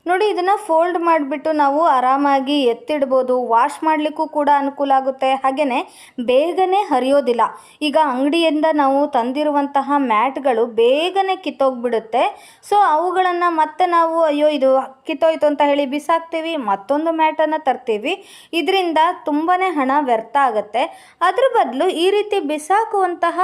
ನೋಡಿ, ಇದನ್ನು ಫೋಲ್ಡ್ ಮಾಡಿಬಿಟ್ಟು ನಾವು ಆರಾಮಾಗಿ ಎತ್ತಿಡ್ಬೋದು. ವಾಶ್ ಮಾಡಲಿಕ್ಕೂ ಕೂಡ ಅನುಕೂಲ ಆಗುತ್ತೆ. ಹಾಗೆಯೇ ಬೇಗನೆ ಹರಿಯೋದಿಲ್ಲ. ಈಗ ಅಂಗಡಿಯಿಂದ ನಾವು ತಂದಿರುವಂತಹ ಮ್ಯಾಟ್ಗಳು ಬೇಗನೆ ಕಿತ್ತೋಗ್ಬಿಡುತ್ತೆ. ಸೊ, ಅವುಗಳನ್ನು ಮತ್ತೆ ನಾವು, ಅಯ್ಯೋ, ಇದು ಕಿತ್ತೋಯ್ತು ಅಂತ ಹೇಳಿ ಬಿಸಾಕ್ತೀವಿ. ಮತ್ತೊಂದು ಮ್ಯಾಟನ್ನು ತರ್ತೀವಿ. ಇದರಿಂದ ತುಂಬಾ ಹಣ ವ್ಯರ್ಥ ಆಗುತ್ತೆ. ಅದ್ರ ಬದಲು ಈ ರೀತಿ ಬಿಸಾಕುವಂತಹ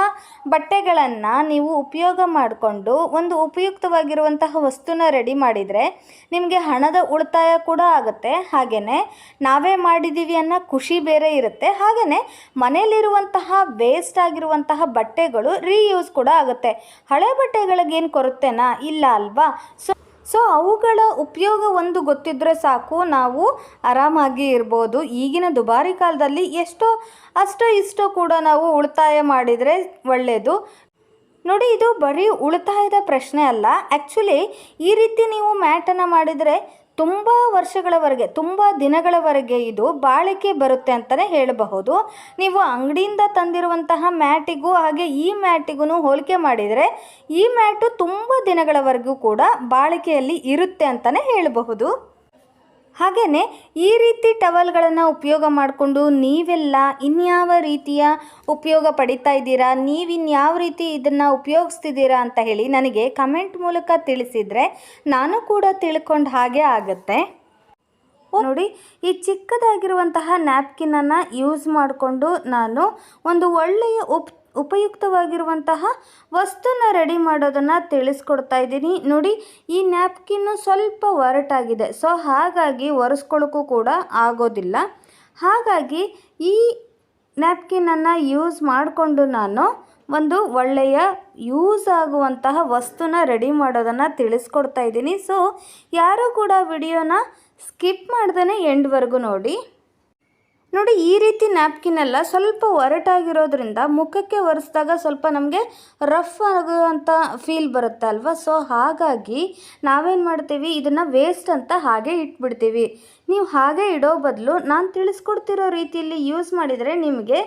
ಬಟ್ಟೆಗಳನ್ನು ನೀವು ಉಪಯೋಗ ಮಾಡಿಕೊಂಡು ಒಂದು ಉಪಯುಕ್ತವಾಗಿರುವಂತಹ ವಸ್ತುನ ರೆಡಿ ಮಾಡಿದರೆ ನಿಮಗೆ ಹಣದ ಉಳಿತಾಯ ಕೂಡ ಆಗುತ್ತೆ. ಹಾಗೆಯೇ ನಾವೇ ಮಾಡಿದ್ದೀವಿ ಅನ್ನೋ ಖುಷಿ ಬೇರೆ ಇರುತ್ತೆ. ಹಾಗೆಯೇ ಮನೆಯಲ್ಲಿರುವಂತಹ ವೇಸ್ಟ್ ಆಗಿರುವಂತಹ ಬಟ್ಟೆಗಳು ರೀಯೂಸ್ ಕೂಡ ಆಗುತ್ತೆ. ಹಳೆ ಬಟ್ಟೆಗಳಿಗೇನು ಕೊರತೆನಾ? ಇಲ್ಲ ಅಲ್ವಾ? ಸೊ ಸೊ ಅವುಗಳ ಉಪಯೋಗ ಒಂದು ಗೊತ್ತಿದ್ದರೆ ಸಾಕು. ನಾವು ಆರಾಮಾಗಿ ಇರ್ಬೋದು. ಈಗಿನ ದುಬಾರಿ ಕಾಲದಲ್ಲಿ ಎಷ್ಟೋ, ಅಷ್ಟೋ ಇಷ್ಟೋ ಕೂಡ ನಾವು ಉಳಿತಾಯ ಮಾಡಿದರೆ ಒಳ್ಳೆಯದು ನೋಡಿ, ಇದು ಬರೀ ಉಳಿತಾಯದ ಪ್ರಶ್ನೆ ಅಲ್ಲ. ಆ್ಯಕ್ಚುಲಿ ಈ ರೀತಿ ನೀವು ಮ್ಯಾಟನ್ನು ಮಾಡಿದರೆ ತುಂಬ ವರ್ಷಗಳವರೆಗೆ, ತುಂಬ ದಿನಗಳವರೆಗೆ ಇದು ಬಾಳಿಕೆ ಬರುತ್ತೆ ಅಂತಲೇ ಹೇಳಬಹುದು. ನೀವು ಅಂಗಡಿಯಿಂದ ತಂದಿರುವಂತಹ ಮ್ಯಾಟಿಗೂ ಹಾಗೆ ಈ ಮ್ಯಾಟಿಗೂ ಹೋಲಿಕೆ ಮಾಡಿದರೆ ಈ ಮ್ಯಾಟು ತುಂಬ ದಿನಗಳವರೆಗೂ ಕೂಡ ಬಾಳಿಕೆಯಲ್ಲಿ ಇರುತ್ತೆ ಅಂತಲೇ ಹೇಳಬಹುದು. ಹಾಗೆಯೇ ಈ ರೀತಿ ಟವಲ್ಗಳನ್ನು ಉಪಯೋಗ ಮಾಡಿಕೊಂಡು ನೀವೆಲ್ಲ ಇನ್ಯಾವ ರೀತಿಯ ಉಪಯೋಗ ಪಡಿತಾ ಇದ್ದೀರಾ, ನೀವಿನ್ಯಾವ ರೀತಿ ಇದನ್ನು ಉಪಯೋಗಿಸ್ತಿದ್ದೀರಾ ಅಂತ ಹೇಳಿ ನನಗೆ ಕಮೆಂಟ್ ಮೂಲಕ ತಿಳಿಸಿದರೆ ನಾನು ಕೂಡ ತಿಳ್ಕೊಂಡು ಹಾಗೆ ಆಗುತ್ತೆ. ನೋಡಿ, ಈ ಚಿಕ್ಕದಾಗಿರುವಂತಹ ನ್ಯಾಪ್ಕಿನನ್ನು ಯೂಸ್ ಮಾಡಿಕೊಂಡು ನಾನು ಒಂದು ಒಳ್ಳೆಯ ಉಪ್ ಉಪಯುಕ್ತವಾಗಿರುವಂತಹ ವಸ್ತುನ ರೆಡಿ ಮಾಡೋದನ್ನು ತಿಳಿಸ್ಕೊಡ್ತಾ ಇದ್ದೀನಿ. ನೋಡಿ, ಈ ನ್ಯಾಪ್ಕಿನ್ನು ಸ್ವಲ್ಪ ಒರಟಾಗಿದೆ. ಸೊ ಹಾಗಾಗಿ ಒರೆಸ್ಕೊಳ್ಳೋಕ್ಕೂ ಕೂಡ ಆಗೋದಿಲ್ಲ. ಹಾಗಾಗಿ ಈ ನ್ಯಾಪ್ಕಿನನ್ನು ಯೂಸ್ ಮಾಡಿಕೊಂಡು ನಾನು ಒಂದು ಒಳ್ಳೆಯ ಯೂಸ್ ಆಗುವಂತಹ ವಸ್ತುನ ರೆಡಿ ಮಾಡೋದನ್ನು ತಿಳಿಸ್ಕೊಡ್ತಾ ಇದ್ದೀನಿ. ಸೊ ಯಾರೂ ಕೂಡ ವಿಡಿಯೋನ ಸ್ಕಿಪ್ ಮಾಡ್ದೇ ಎಂಡ್ವರೆಗೂ ನೋಡಿ. ನೋಡಿ, ಈ ರೀತಿ ನ್ಯಾಪ್ಕಿನ್ ಎಲ್ಲ ಸ್ವಲ್ಪ ಒರಟಾಗಿರೋದ್ರಿಂದ ಮುಖಕ್ಕೆ ಒರೆಸಿದಾಗ ಸ್ವಲ್ಪ ನಮಗೆ ರಫ್ ಆಗುವಂಥ ಫೀಲ್ ಬರುತ್ತೆ ಅಲ್ವಾ? ಸೊ ಹಾಗಾಗಿ ನಾವೇನು ಮಾಡ್ತೀವಿ? ಇದನ್ನು ವೇಸ್ಟ್ ಅಂತ ಹಾಗೆ ಇಟ್ಬಿಡ್ತೀವಿ. ನೀವು ಹಾಗೆ ಇಡೋ ಬದಲು ನಾನು ತಿಳಿಸ್ಕೊಡ್ತಿರೋ ರೀತಿಯಲ್ಲಿ ಯೂಸ್ ಮಾಡಿದರೆ ನಿಮಗೆ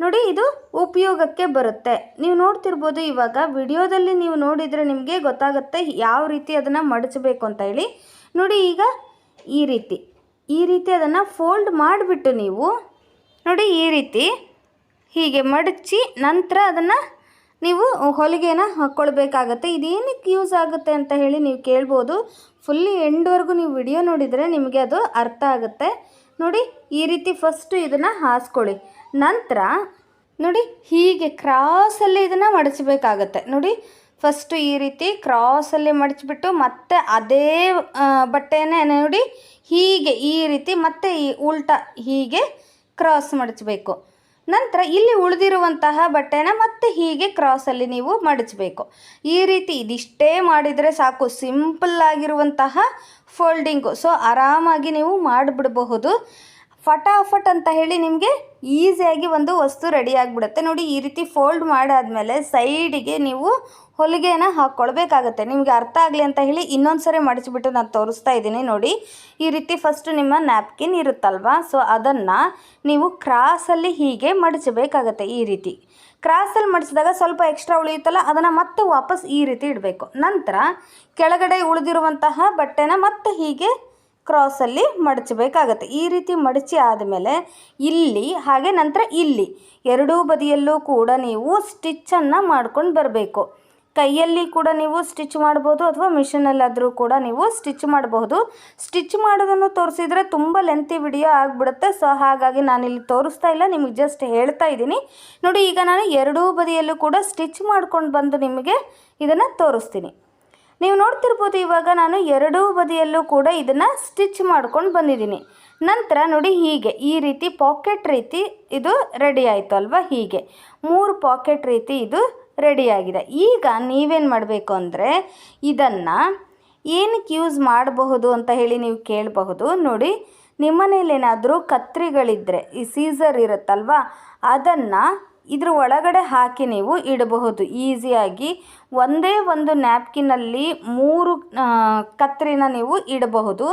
ನೋಡಿ, ಇದು ಉಪಯೋಗಕ್ಕೆ ಬರುತ್ತೆ. ನೀವು ನೋಡ್ತಿರ್ಬೋದು, ಇವಾಗ ವಿಡಿಯೋದಲ್ಲಿ ನೀವು ನೋಡಿದರೆ ನಿಮಗೆ ಗೊತ್ತಾಗುತ್ತೆ ಯಾವ ರೀತಿ ಅದನ್ನು ಮಡಚಬೇಕು ಅಂತ ಹೇಳಿ. ನೋಡಿ, ಈಗ ಈ ರೀತಿ. ಈ ರೀತಿ ಅದನ್ನು ಫೋಲ್ಡ್ ಮಾಡಿಬಿಟ್ಟು ನೀವು ನೋಡಿ ಈ ರೀತಿ ಹೀಗೆ ಮಡಚಿ ನಂತರ ಅದನ್ನು ನೀವು ಹೊಲಿಗೆನ ಹಾಕ್ಕೊಳ್ಬೇಕಾಗತ್ತೆ. ಇದೇನಕ್ಕೆ ಯೂಸ್ ಆಗುತ್ತೆ ಅಂತ ಹೇಳಿ ನೀವು ಕೇಳ್ಬೋದು. ಫುಲ್ಲಿ ಎಂಡ್ವರೆಗೂ ನೀವು ವಿಡಿಯೋ ನೋಡಿದರೆ ನಿಮಗೆ ಅದು ಅರ್ಥ ಆಗುತ್ತೆ. ನೋಡಿ ಈ ರೀತಿ ಫಸ್ಟು ಇದನ್ನು ಹಾಸ್ಕೊಳ್ಳಿ. ನಂತರ ನೋಡಿ ಹೀಗೆ ಕ್ರಾಸಲ್ಲಿ ಇದನ್ನು ಮಡಚಬೇಕಾಗತ್ತೆ. ನೋಡಿ ಫಸ್ಟು ಈ ರೀತಿ ಕ್ರಾಸಲ್ಲಿ ಮಡಚಿಬಿಟ್ಟು ಮತ್ತೆ ಅದೇ ಬಟ್ಟೆನೇ ನೋಡಿ ಹೀಗೆ ಈ ರೀತಿ ಮತ್ತೆ ಈ ಉಲ್ಟಾ ಹೀಗೆ ಕ್ರಾಸ್ ಮಡಚಬೇಕು. ನಂತರ ಇಲ್ಲಿ ಉಳಿದಿರುವಂತಹ ಬಟ್ಟೆನ ಮತ್ತೆ ಹೀಗೆ ಕ್ರಾಸಲ್ಲಿ ನೀವು ಮಡಚಬೇಕು. ಈ ರೀತಿ ಇದಿಷ್ಟೇ ಮಾಡಿದರೆ ಸಾಕು. ಸಿಂಪಲ್ ಆಗಿರುವಂತಹ ಫೋಲ್ಡಿಂಗು ಸೊ ಆರಾಮಾಗಿ ನೀವು ಮಾಡಿಬಿಡಬಹುದು. ಫಟಾಫಟ್ ಅಂತ ಹೇಳಿ ನಿಮಗೆ ಈಸಿಯಾಗಿ ಒಂದು ವಸ್ತು ರೆಡಿ ಆಗಿಬಿಡುತ್ತೆ. ನೋಡಿ, ಈ ರೀತಿ ಫೋಲ್ಡ್ ಮಾಡಾದಮೇಲೆ ಸೈಡಿಗೆ ನೀವು ಹೊಲಿಗೆನ ಹಾಕ್ಕೊಳ್ಬೇಕಾಗತ್ತೆ ನಿಮಗೆ ಅರ್ಥ ಆಗಲಿ ಅಂತ ಹೇಳಿ ಇನ್ನೊಂದು ಸರಿ ಮಡಚಿಬಿಟ್ಟು ನಾನು ತೋರಿಸ್ತಾ ಇದ್ದೀನಿ. ನೋಡಿ, ಈ ರೀತಿ ಫಸ್ಟ್ ನಿಮ್ಮ ನ್ಯಾಪ್ಕಿನ್ ಇರುತ್ತಲ್ವಾ? ಸೊ ಅದನ್ನು ನೀವು ಕ್ರಾಸಲ್ಲಿ ಹೀಗೆ ಮಡಚಬೇಕಾಗತ್ತೆ ಈ ರೀತಿ. ಕ್ರಾಸಲ್ಲಿ ಮಡಿಸಿದಾಗ ಸ್ವಲ್ಪ ಎಕ್ಸ್ಟ್ರಾ ಉಳಿಯುತ್ತಲ್ಲ, ಅದನ್ನು ಮತ್ತೆ ವಾಪಸ್ ಈ ರೀತಿ ಇಡಬೇಕು. ನಂತರ ಕೆಳಗಡೆ ಉಳಿದಿರುವಂತಹ ಬಟ್ಟೆನ ಮತ್ತೆ ಹೀಗೆ ಕ್ರಾಸಲ್ಲಿ ಮಡಚಬೇಕಾಗತ್ತೆ. ಈ ರೀತಿ ಮಡಚಿ ಆದಮೇಲೆ ಇಲ್ಲಿ, ಹಾಗೆ ನಂತರ ಇಲ್ಲಿ. ಎರಡೂ ಬದಿಯಲ್ಲೂ ಕೂಡ ನೀವು ಸ್ಟಿಚ್ಚನ್ನು ಮಾಡ್ಕೊಂಡು ಬರಬೇಕು. ಕೈಯಲ್ಲಿ ಕೂಡ ನೀವು ಸ್ಟಿಚ್ ಮಾಡ್ಬೋದು ಅಥವಾ ಮಿಷಿನಲ್ಲಾದರೂ ಕೂಡ ನೀವು ಸ್ಟಿಚ್ ಮಾಡಬಹುದು ಸ್ಟಿಚ್ ಮಾಡೋದನ್ನು ತೋರಿಸಿದರೆ ತುಂಬ ಲೆಂತಿ ವಿಡಿಯೋ ಆಗಿಬಿಡುತ್ತೆ. ಸೊ ಹಾಗಾಗಿ ನಾನಿಲ್ಲಿ ತೋರಿಸ್ತಾ ಇಲ್ಲ, ನಿಮಗೆ ಜಸ್ಟ್ ಹೇಳ್ತಾ ಇದ್ದೀನಿ. ನೋಡಿ, ಈಗ ನಾನು ಎರಡೂ ಬದಿಯಲ್ಲೂ ಕೂಡ ಸ್ಟಿಚ್ ಮಾಡ್ಕೊಂಡು ಬಂದು ನಿಮಗೆ ಇದನ್ನು ತೋರಿಸ್ತೀನಿ. ನೀವು ನೋಡ್ತಿರ್ಬೋದು ಇವಾಗ ನಾನು ಎರಡೂ ಬದಿಯಲ್ಲೂ ಕೂಡ ಇದನ್ನು ಸ್ಟಿಚ್ ಮಾಡ್ಕೊಂಡು ಬಂದಿದ್ದೀನಿ. ನಂತರ ನೋಡಿ ಹೀಗೆ, ಈ ರೀತಿ ಪಾಕೆಟ್ ರೀತಿ ಇದು ರೆಡಿ ಆಯಿತು ಅಲ್ವಾ? ಹೀಗೆ, ಮೂರು ಪಾಕೆಟ್ ರೀತಿ ಇದು ರೆಡಿಯಾಗಿದೆ ಈಗ ನೀವೇನು ಮಾಡಬೇಕು ಅಂದರೆ ಇದನ್ನು ಏನಕ್ಕೆ ಯೂಸ್ ಮಾಡಬಹುದು ಅಂತ ಹೇಳಿ ನೀವು ಕೇಳಬಹುದು. ನೋಡಿ ನಿಮ್ಮನೇಲೇನಾದರೂ ಕತ್ರಿಗಳಿದ್ದರೆ ಈ ಸೀಸರ್ ಇರುತ್ತಲ್ವಾ, ಅದನ್ನು ಇದ್ರ ಒಳಗಡೆ ಹಾಕಿ ನೀವು ಇಡಬಹುದು. ಈಸಿಯಾಗಿ ಒಂದೇ ಒಂದು ನ್ಯಾಪ್ಕಿನಲ್ಲಿ ಮೂರು ಕತ್ತರಿನ ನೀವು ಇಡಬಹುದು.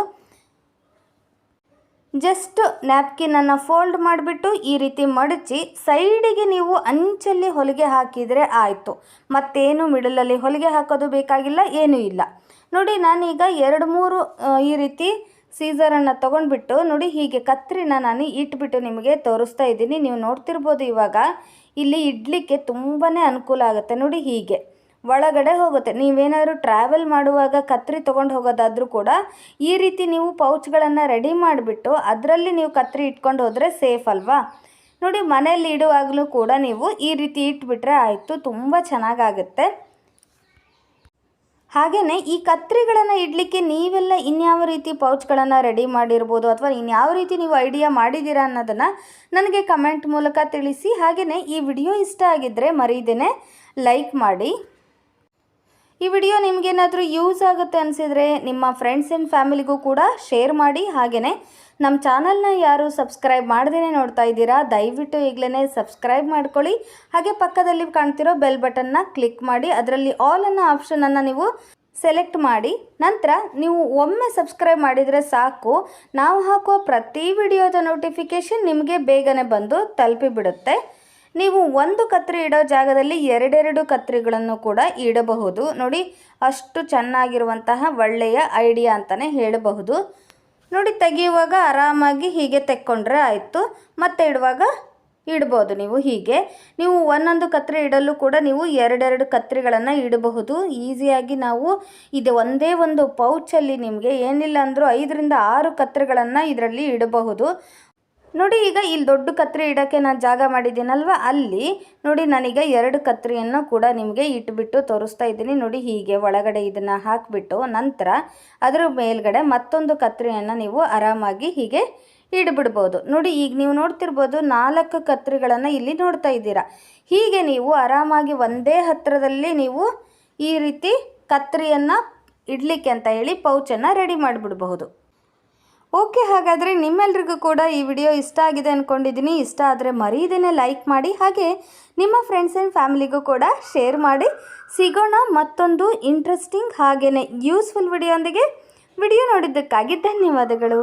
ಜಸ್ಟ್ ನ್ಯಾಪ್ಕಿನನ್ನು ಫೋಲ್ಡ್ ಮಾಡಿಬಿಟ್ಟು ಈ ರೀತಿ ಮಡಚಿ ಸೈಡಿಗೆ ನೀವು ಅಂಚಲ್ಲಿ ಹೊಲಿಗೆ ಹಾಕಿದರೆ ಆಯಿತು. ಮತ್ತೇನು ಮಿಡಲಲ್ಲಿ ಹೊಲಿಗೆ ಹಾಕೋದು ಬೇಕಾಗಿಲ್ಲ, ಏನೂ ಇಲ್ಲ. ನೋಡಿ, ನಾನೀಗ ಎರಡು, ಮೂರು ಈ ರೀತಿ ಸೀಸರನ್ನು ತೊಗೊಂಡ್ಬಿಟ್ಟು ನೋಡಿ ಹೀಗೆ ಕತ್ರಿನ ನಾನು ಇಟ್ಬಿಟ್ಟು ನಿಮಗೆ ತೋರಿಸ್ತಾ ಇದ್ದೀನಿ. ನೀವು ನೋಡ್ತಿರ್ಬೋದು ಇವಾಗ ಇಲ್ಲಿ ಇಡಲಿಕ್ಕೆ ತುಂಬಾ ಅನುಕೂಲ ಆಗುತ್ತೆ. ನೋಡಿ ಹೀಗೆ. ಒಳಗಡೆ ಹೋಗುತ್ತೆ. ನೀವೇನಾದರೂ ಟ್ರಾವೆಲ್ ಮಾಡುವಾಗ ಕತ್ರಿ ತೊಗೊಂಡು ಹೋಗೋದಾದರೂ ಕೂಡ ಈ ರೀತಿ ನೀವು ಪೌಚ್ಗಳನ್ನು ರೆಡಿ ಮಾಡಿಬಿಟ್ಟು ಅದರಲ್ಲಿ ನೀವು ಕತ್ರಿ ಇಟ್ಕೊಂಡು ಹೋದರೆ ಸೇಫ್ ಅಲ್ವಾ? ನೋಡಿ ಮನೆಯಲ್ಲಿ ಇಡುವಾಗಲೂ ಕೂಡ ನೀವು ಈ ರೀತಿ ಇಟ್ಬಿಟ್ರೆ ಆಯಿತು. ತುಂಬ ಚೆನ್ನಾಗಾಗುತ್ತೆ. ಹಾಗೆಯೇ ಈ ಕತ್ರಿಗಳನ್ನು ಇಡಲಿಕ್ಕೆ ನೀವೆಲ್ಲ ಇನ್ಯಾವ ರೀತಿ ಪೌಚ್ಗಳನ್ನು ರೆಡಿ ಮಾಡಿರ್ಬೋದು ಅಥವಾ ಇನ್ಯಾವ ರೀತಿ ನೀವು ಐಡಿಯಾ ಮಾಡಿದ್ದೀರಾ ಅನ್ನೋದನ್ನು ನನಗೆ ಕಮೆಂಟ್ ಮೂಲಕ ತಿಳಿಸಿ. ಹಾಗೆಯೇ ಈ ವಿಡಿಯೋ ಇಷ್ಟ ಆಗಿದ್ದರೆ ಮರೀದೇನೆ ಲೈಕ್ ಮಾಡಿ. ಈ ವಿಡಿಯೋ ನಿಮಗೇನಾದರೂ ಯೂಸ್ ಆಗುತ್ತೆ ಅನಿಸಿದರೆ ನಿಮ್ಮ ಫ್ರೆಂಡ್ಸ್ ಆ್ಯಂಡ್ ಫ್ಯಾಮಿಲಿಗೂ ಕೂಡ ಶೇರ್ ಮಾಡಿ. ಹಾಗೆಯೇ ನಮ್ಮ ಚಾನಲ್ನ ಯಾರು ಸಬ್ಸ್ಕ್ರೈಬ್ ಮಾಡ್ದೇ ನೋಡ್ತಾ ಇದ್ದೀರಾ, ದಯವಿಟ್ಟು ಈಗಲೇ ಸಬ್ಸ್ಕ್ರೈಬ್ ಮಾಡ್ಕೊಳ್ಳಿ. ಹಾಗೆ ಪಕ್ಕದಲ್ಲಿ ಕಾಣ್ತಿರೋ ಬೆಲ್ ಬಟನ್ನ ಕ್ಲಿಕ್ ಮಾಡಿ, ಅದರಲ್ಲಿ ಆಲ್ ಅನ್ನೋ ಆಪ್ಷನನ್ನು ನೀವು ಸೆಲೆಕ್ಟ್ ಮಾಡಿ. ನಂತರ ನೀವು ಒಮ್ಮೆ ಸಬ್ಸ್ಕ್ರೈಬ್ ಮಾಡಿದರೆ ಸಾಕು. ನಾವು ಹಾಕುವ ಪ್ರತಿ ವಿಡಿಯೋದ ನೋಟಿಫಿಕೇಷನ್ ನಿಮಗೆ ಬೇಗನೆ ಬಂದು ತಲುಪಿಬಿಡುತ್ತೆ. ನೀವು ಒಂದು ಕತ್ರಿ ಇಡೋ ಜಾಗದಲ್ಲಿ ಎರಡೆರಡು ಕತ್ರಿಗಳನ್ನು ಕೂಡ ಇಡಬಹುದು. ನೋಡಿ, ಅಷ್ಟು ಚೆನ್ನಾಗಿರುವಂತಹ ಒಳ್ಳೆಯ ಐಡಿಯಾ ಅಂತಲೇ ಹೇಳಬಹುದು. ನೋಡಿ, ತೆಗೆಯುವಾಗ ಆರಾಮಾಗಿ ಹೀಗೆ ತೆಕ್ಕೊಂಡ್ರೆ ಆಯಿತು. ಮತ್ತೆ ಇಡುವಾಗ ಇಡ್ಬೋದು ನೀವು ಹೀಗೆ. ನೀವು ಒಂದೊಂದು ಕತ್ರಿ ಇಡಲು ಕೂಡ ನೀವು ಎರಡೆರಡು ಕತ್ರಿಗಳನ್ನು ಇಡಬಹುದು. ಈಸಿಯಾಗಿ ನಾವು ಇದು ಒಂದೇ ಒಂದು ಪೌಚಲ್ಲಿ ನಿಮಗೆ ಏನಿಲ್ಲ ಅಂದರೂ ಐದರಿಂದ ಆರು ಕತ್ರಿಗಳನ್ನು ಇದರಲ್ಲಿ ಇಡಬಹುದು. ನೋಡಿ ಈಗ ಇಲ್ಲಿ ದೊಡ್ಡ ಕತ್ರಿ ಇಡೋಕ್ಕೆ ನಾನು ಜಾಗ ಮಾಡಿದ್ದೀನಲ್ವ? ಅಲ್ಲಿ ನೋಡಿ ನಾನೀಗ ಎರಡು ಕತ್ರಿಯನ್ನು ಕೂಡ ನಿಮಗೆ ಇಟ್ಬಿಟ್ಟು ತೋರಿಸ್ತಾ ಇದ್ದೀನಿ. ನೋಡಿ ಹೀಗೆ ಒಳಗಡೆ ಇದನ್ನು ಹಾಕಿಬಿಟ್ಟು ನಂತರ ಅದರ ಮೇಲ್ಗಡೆ ಮತ್ತೊಂದು ಕತ್ರಿಯನ್ನು ನೀವು ಆರಾಮಾಗಿ ಹೀಗೆ ಇಡ್ಬಿಡ್ಬೋದು. ನೋಡಿ ಈಗ ನೀವು ನೋಡ್ತಿರ್ಬೋದು ನಾಲ್ಕು ಕತ್ರಿಗಳನ್ನು ಇಲ್ಲಿ ನೋಡ್ತಾ ಇದ್ದೀರಾ. ಹೀಗೆ ನೀವು ಆರಾಮಾಗಿ ಒಂದೇ ಹತ್ತಿರದಲ್ಲಿ ನೀವು ಈ ರೀತಿ ಕತ್ರಿಯನ್ನು ಇಡಲಿಕ್ಕೆ ಅಂತ ಹೇಳಿ ಪೌಚನ್ನು ರೆಡಿ ಮಾಡಿಬಿಡ್ಬಹುದು. ಓಕೆ, ಹಾಗಾದರೆ ನಿಮ್ಮೆಲ್ರಿಗೂ ಕೂಡ ಈ ವಿಡಿಯೋ ಇಷ್ಟ ಆಗಿದೆ ಅಂದ್ಕೊಂಡಿದ್ದೀನಿ ಇಷ್ಟ ಆದರೆ ಮರೀದೇನೆ ಲೈಕ್ ಮಾಡಿ, ಹಾಗೆ ನಿಮ್ಮ ಫ್ರೆಂಡ್ಸ್ ಆ್ಯಂಡ್ ಫ್ಯಾಮಿಲಿಗೂ ಕೂಡ ಶೇರ್ ಮಾಡಿ. ಸಿಗೋಣ ಮತ್ತೊಂದು ಇಂಟ್ರೆಸ್ಟಿಂಗ್ ಹಾಗೆಯೇ ಯೂಸ್ಫುಲ್ ವಿಡಿಯೋಂದಿಗೆ ವಿಡಿಯೋ ನೋಡಿದ್ದಕ್ಕಾಗಿ ಧನ್ಯವಾದಗಳು.